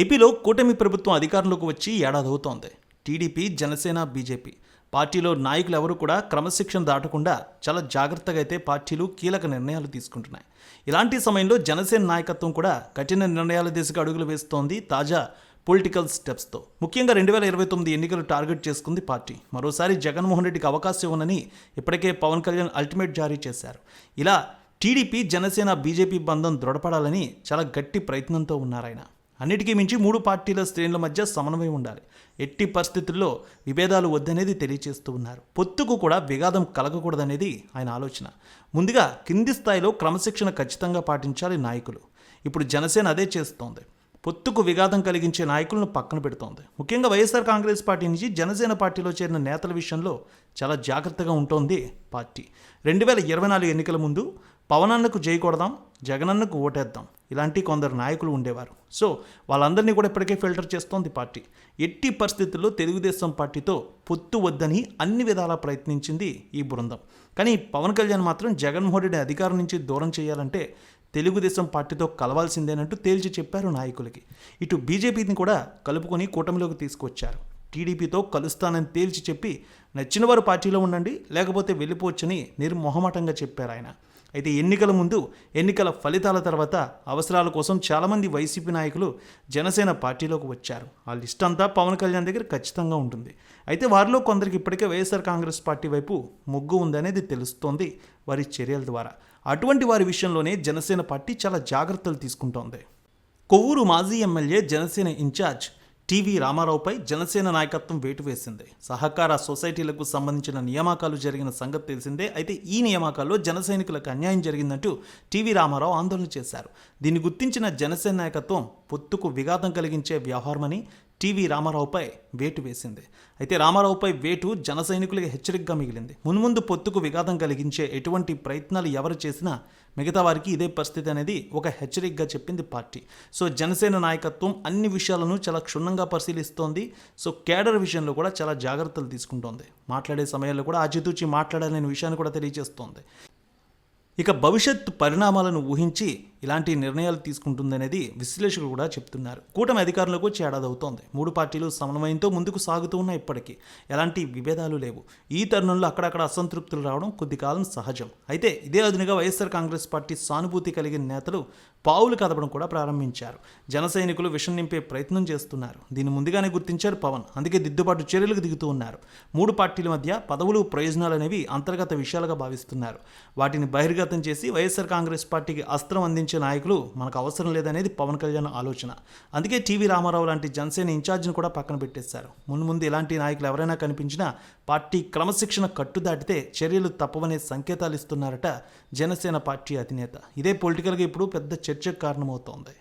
ఏపీలో కూటమి ప్రభుత్వం అధికారంలోకి వచ్చి ఏడాది అవుతోంది టీడీపీ జనసేన బీజేపీ. పార్టీలో నాయకులు ఎవరు కూడా క్రమశిక్షణ దాటకుండా చాలా జాగ్రత్తగా అయితే పార్టీలు కీలక నిర్ణయాలు తీసుకుంటున్నాయి. ఇలాంటి సమయంలో జనసేన నాయకత్వం కూడా కఠిన నిర్ణయాల దిశగా అడుగులు వేస్తోంది తాజా పొలిటికల్ స్టెప్స్తో. ముఖ్యంగా రెండు వేల ఇరవై తొమ్మిది ఎన్నికలు టార్గెట్ చేసుకుంది పార్టీ. మరోసారి జగన్మోహన్ రెడ్డికి అవకాశం ఉందని ఇప్పటికే పవన్ కళ్యాణ్ అల్టిమేట్ జారీ చేశారు. ఇలా టీడీపీ జనసేన బీజేపీ బంధం దృఢపడాలని చాలా గట్టి ప్రయత్నంతో ఉన్నారాయన అన్నిటికీ మించి మూడు పార్టీల శ్రేణుల మధ్య సమన్వయం ఉండాలి. ఎట్టి పరిస్థితుల్లో విభేదాలు వద్దనేది తెలియజేస్తూ ఉన్నారు. పొత్తుకు కూడా విఘాదం కలగకూడదనేది ఆయన ఆలోచన. ముందుగా కింది స్థాయిలో క్రమశిక్షణ ఖచ్చితంగా పాటించాలి నాయకులు. ఇప్పుడు జనసేన అదే చేస్తోంది. పొత్తుకు విఘాతం కలిగించే నాయకులను పక్కన పెడుతోంది. ముఖ్యంగా వైఎస్ఆర్ కాంగ్రెస్ పార్టీ నుంచి జనసేన పార్టీలో చేరిన నేతల విషయంలో చాలా జాగ్రత్తగా ఉంటోంది పార్టీ. రెండు వేల ఇరవై నాలుగు ఎన్నికల ముందు పవనన్నకు చేయకూడదాం జగనన్నకు ఓటేద్దాం. ఇలాంటి కొందరు నాయకులు ఉండేవారు. సో వాళ్ళందరినీ కూడా ఇప్పటికే ఫిల్టర్ చేస్తోంది పార్టీ. ఎట్టి పరిస్థితుల్లో తెలుగుదేశం పార్టీతో పొత్తు వద్దని అన్ని విధాలా ప్రయత్నించింది ఈ బృందం. కానీ పవన్ కళ్యాణ్ మాత్రం జగన్మోహన్ రెడ్డి అధికారం నుంచి దూరం చేయాలంటే తెలుగుదేశం పార్టీతో కలవాల్సిందేనంటూ తేల్చి చెప్పారు నాయకులకి. ఇటు బీజేపీని కూడా కలుపుకొని కూటమిలోకి తీసుకొచ్చారు. టీడీపీతో కలుస్తానని తేల్చి చెప్పి నచ్చిన వారు పార్టీలో ఉండండి లేకపోతే వెళ్ళిపోవచ్చని నిర్మొహమాటంగా చెప్పారు ఆయన. అయితే ఎన్నికల ముందు ఎన్నికల ఫలితాల తర్వాత అవసరాల కోసం చాలామంది వైసీపీ నాయకులు జనసేన పార్టీలోకి వచ్చారు. ఆ లిస్ట్ అంతా పవన్ కళ్యాణ్ దగ్గర ఖచ్చితంగా ఉంటుంది. అయితే వారిలో కొందరికి ఇప్పటికే వైఎస్ఆర్ కాంగ్రెస్ పార్టీ వైపు మొగ్గు ఉందనేది తెలుస్తోంది వారి చర్యల ద్వారా. అటువంటి వారి విషయంలోనే జనసేన పార్టీ చాలా జాగ్రత్తలు తీసుకుంటోంది. కొవ్వూరు మాజీ ఎమ్మెల్యే జనసేన ఇన్ఛార్జ్ టీవీ రామారావుపై జనసేన నాయకత్వం వేటు వేసింది. సహకార సొసైటీలకు సంబంధించిన నియామకాలు జరిగిన సంగతి తెలిసిందే. అయితే ఈ నియామకాల్లో జనసైనికులకు అన్యాయం జరిగిందంటూ టీవీ రామారావు ఆందోళన చేశారు. దీన్ని గుర్తించిన జనసేన నాయకత్వం పొత్తుకు విఘాతం కలిగించే వ్యవహారమని టీవీ రామారావుపై వేటు వేసింది. అయితే రామారావుపై వేటు జన సైనికులకి హెచ్చరికగా మిగిలింది. మున్ముందు పొత్తుకు విఘాతం కలిగించే ఎటువంటి ప్రయత్నాలు ఎవరు చేసినా మిగతా వారికి ఇదే పరిస్థితి అనేది ఒక హెచ్చరికగా చెప్పింది పార్టీ. సో జనసేన నాయకత్వం అన్ని విషయాలను చాలా క్షుణ్ణంగా పరిశీలిస్తోంది. సో కేడర్ విషయంలో కూడా చాలా జాగ్రత్తలు తీసుకుంటోంది. మాట్లాడే సమయంలో కూడా ఆచితూచి మాట్లాడాలనే విషయాన్ని కూడా తెలియజేస్తోంది. ఇక భవిష్యత్ పరిణామాలను ఊహించి ఇలాంటి నిర్ణయాలు తీసుకుంటుందనేది విశ్లేషకులు కూడా చెప్తున్నారు. కూటమి అధికారంలోకి వచ్చి మూడు పార్టీలు సమన్వయంతో ముందుకు సాగుతూ ఉన్నాయి ఇప్పటికీ. ఎలాంటి విభేదాలు లేవు. ఈ తరుణంలో అక్కడక్కడ అసంతృప్తులు రావడం కొద్ది కాలం సహజం. అయితే ఇదే అదునుగా వైఎస్ఆర్ కాంగ్రెస్ పార్టీ సానుభూతి కలిగిన నేతలు పావులు కదపడం కూడా ప్రారంభించారు. జన సైనికులు విషం నింపే ప్రయత్నం చేస్తున్నారు. దీన్ని ముందుగానే గుర్తించారు పవన్. అందుకే దిద్దుబాటు చర్యలకు దిగుతూ ఉన్నారు. మూడు పార్టీల మధ్య పదవులు ప్రయోజనాలు అనేవి అంతర్గత విషయాలుగా భావిస్తున్నారు. వాటిని బహిర్గతం చేసి వైఎస్ఆర్ కాంగ్రెస్ పార్టీకి అస్త్రం అందించే నాయకులు మనకు అవసరం లేదనేది పవన్ కళ్యాణ్ ఆలోచన. అందుకే టీవీ రామారావు లాంటి జనసేన ఇన్ఛార్జిని కూడా పక్కన పెట్టేశారు. ముందు ముందు ఇలాంటి నాయకులు ఎవరైనా కనిపించినా పార్టీ క్రమశిక్షణ కట్టుదాటితే చర్యలు తప్పవనే సంకేతాలు ఇస్తున్నారట జనసేన పార్టీ అధినేత. ఇదే పొలిటికల్గా ఇప్పుడు పెద్ద చర్చకు కారణమవుతోంది.